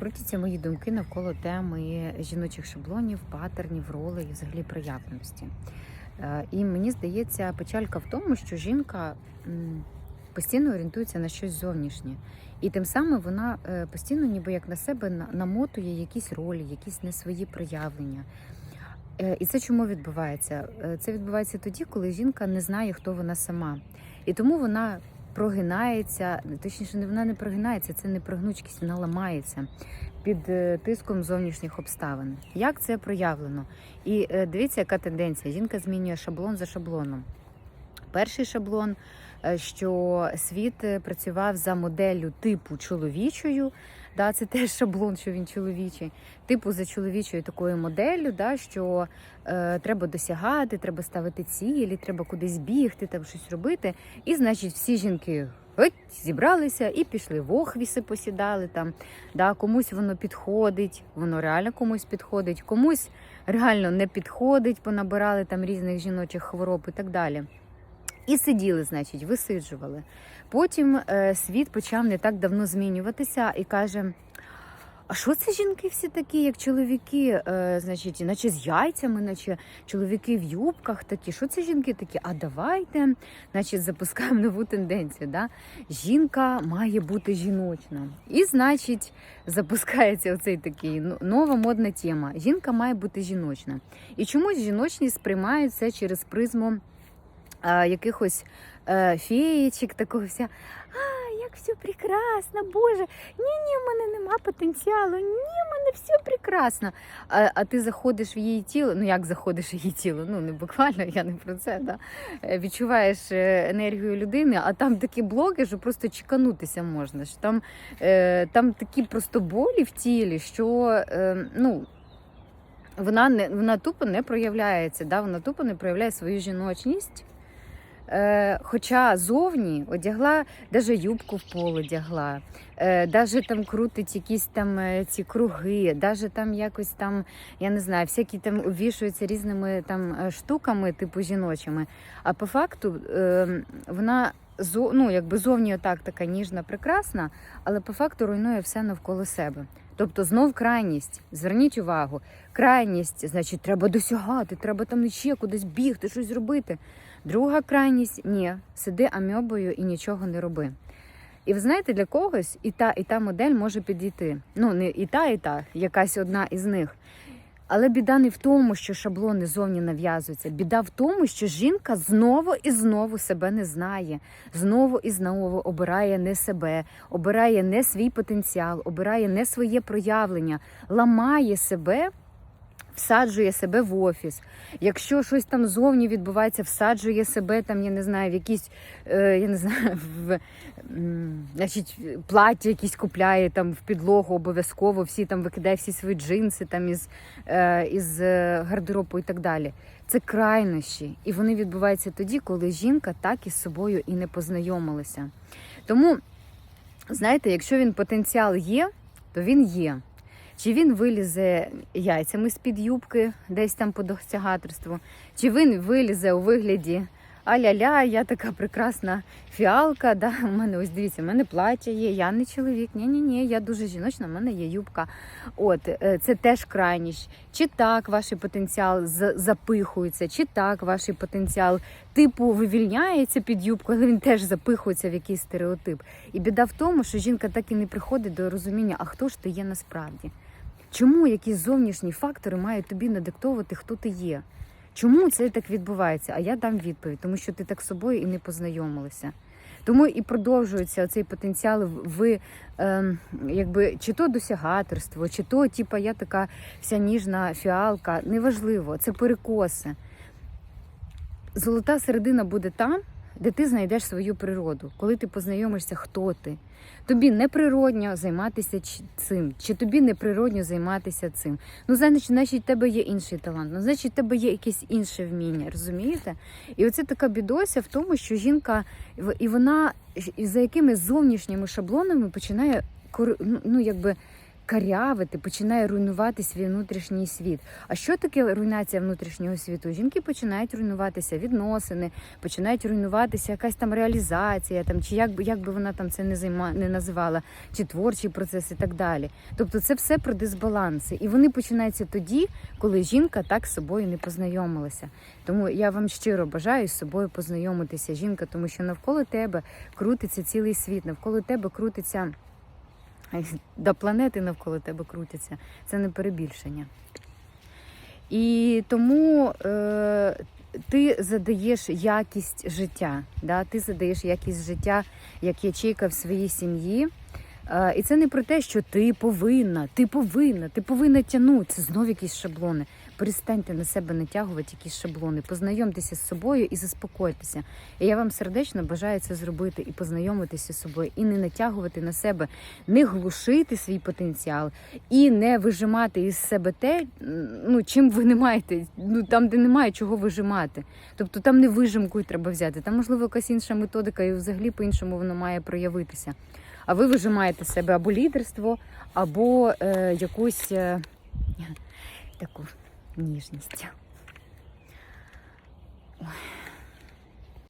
крутяться мої думки навколо теми жіночих шаблонів, патернів, ролей і взагалі проявленості. Е, І мені здається, печалька в тому, що жінка постійно орієнтується на щось зовнішнє. І тим самим вона е, постійно, ніби як на себе, намотує якісь ролі, якісь не свої проявлення. Е, І це чому відбувається? Це відбувається тоді, коли жінка не знає, хто вона сама. І тому вона прогинається, точніше, вона не прогинається, це не прогнучкість, вона ламається під е, тиском зовнішніх обставин. Як це проявлено? І е, дивіться, яка тенденція. Жінка змінює шаблон за шаблоном. Перший шаблон, е, що світ працював за моделлю типу чоловічою. Да, це теж шаблон, що він чоловічий. Типу за чоловічою такою моделлю, да, що е, треба досягати, треба ставити цілі, треба кудись бігти, там щось робити. І, значить, всі жінки геть, зібралися і пішли в охвіси, посідали там. Да, комусь воно підходить, воно реально комусь підходить, комусь реально не підходить, понабирали там різних жіночих хвороб і так далі. І сиділи, значить, висиджували. Потім е, світ почав не так давно змінюватися і каже: а що це жінки всі такі, як чоловіки, е, значить, наче з яйцями, наче чоловіки в юбках такі. Що це жінки такі? А давайте, значить, запускаємо нову тенденцію. Да? Жінка має бути жіночна. І, значить, запускається оцей такий ну, нова модна тема. Жінка має бути жіночна. І чомусь жіночність сприймають це через призму а, якихось е, феєчок, такого вся. А, як все прекрасно, Боже, ні-ні, в мене нема потенціалу, ні, в мене все прекрасно. А, а ти заходиш в її тіло, ну як заходиш в її тіло? Ну не буквально, я не про це. Да? Е, Відчуваєш е, енергію людини, а там такі блоки, що просто чеканутися можна. Що там, е, там такі просто болі в тілі, що е, ну. Вона не вона тупо не проявляється, да? вона тупо не проявляє свою жіночність. Е, хоча зовні одягла, навіть юбку в пол одягла, е, навіть там крутить якісь там е, ці круги, навіть там якось там, я не знаю, всякі там увішуються різними там штуками, типу жіночими. А по факту вона ну, якби зовні отак така ніжна, прекрасна, але по факту руйнує все навколо себе. Тобто знов крайність. Зверніть увагу, крайність, значить, треба досягати, треба там ще кудись бігти, щось зробити. Друга крайність ні, сиди амьобою і нічого не роби. І ви знаєте, для когось і та, і та модель може підійти. Ну, не і та, і та, якась одна із них. Але біда не в тому, що шаблони зовні нав'язуються. Біда в тому, що жінка знову і знову себе не знає, знову і знову обирає не себе, обирає не свій потенціал, обирає не своє проявлення, ламає себе. Всаджує себе в офіс. Якщо щось там зовні відбувається, всаджує себе там, я не знаю, в якісь, е, я не знаю, в значить, плаття якісь купляє там в підлогу обов'язково, всі там викидає всі свої джинси там із, е, із е, гардеробу і так далі. Це крайнощі. І вони відбуваються тоді, коли жінка так із собою і не познайомилася. Тому, знаєте, якщо він потенціал є, то він є. Чи він вилізе яйцями з-під юбки, десь там по досягаторству, чи він вилізе у вигляді а-ля-ля, я така прекрасна фіалка. Да? У мене ось дивіться, у мене плаття є, я не чоловік. Ні-ні, ні, я дуже жіночна, в мене є юбка. От е, це теж крайність. Чи так ваш потенціал запихується, чи так ваш потенціал типу вивільняється під юбку, але він теж запихується в якийсь стереотип. І біда в тому, що жінка так і не приходить до розуміння, а хто ж ти є насправді. Чому якісь зовнішні фактори мають тобі надиктовувати, хто ти є? Чому це так відбувається? А я дам відповідь, тому що ти так з собою і не познайомилася. Тому і продовжується цей потенціал в ем, якби чи то досягаторство, чи то, типа, я така вся ніжна фіалка. Неважливо, це перекоси. Золота середина буде там, де ти знайдеш свою природу, коли ти познайомишся, хто ти. Тобі неприродньо займатися цим, чи тобі неприродньо займатися цим. Ну, значить, значить, в тебе є інший талант, ну, значить, в тебе є якесь інше вміння, розумієте? І оце така бідося в тому, що жінка, і вона і за якими зовнішніми шаблонами починає ну, ну, якби карявити, починає руйнувати свій внутрішній світ. А що таке руйнація внутрішнього світу? Жінки починають руйнуватися відносини, починають руйнуватися якась там реалізація, там чи як би як би вона там це не займа не називала, чи творчий процес і так далі. Тобто це все про дисбаланси, і вони починаються тоді, коли жінка так з собою не познайомилася. Тому я вам щиро бажаю з собою познайомитися, жінка, тому що навколо тебе крутиться цілий світ, навколо тебе крутиться. До планети навколо тебе крутяться. Це не перебільшення. І тому е, ти задаєш якість життя. Да? Ти задаєш якість життя як ячейка в своїй сім'ї. Е, і це не про те, що ти повинна, ти повинна, ти повинна тягнути. Це знов якісь шаблони. Перестаньте на себе натягувати якісь шаблони, познайомтеся з собою і заспокойтеся. І я вам сердечно бажаю це зробити і познайомитися з собою, і не натягувати на себе, не глушити свій потенціал, і не вижимати із себе те, ну чим ви не маєте, ну там, де немає чого вижимати. Тобто там не вижимку треба взяти, там можливо якась інша методика, і взагалі по-іншому воно має проявитися. А ви вижимаєте себе або лідерство, або е, якусь е, таку ніжність. Ой.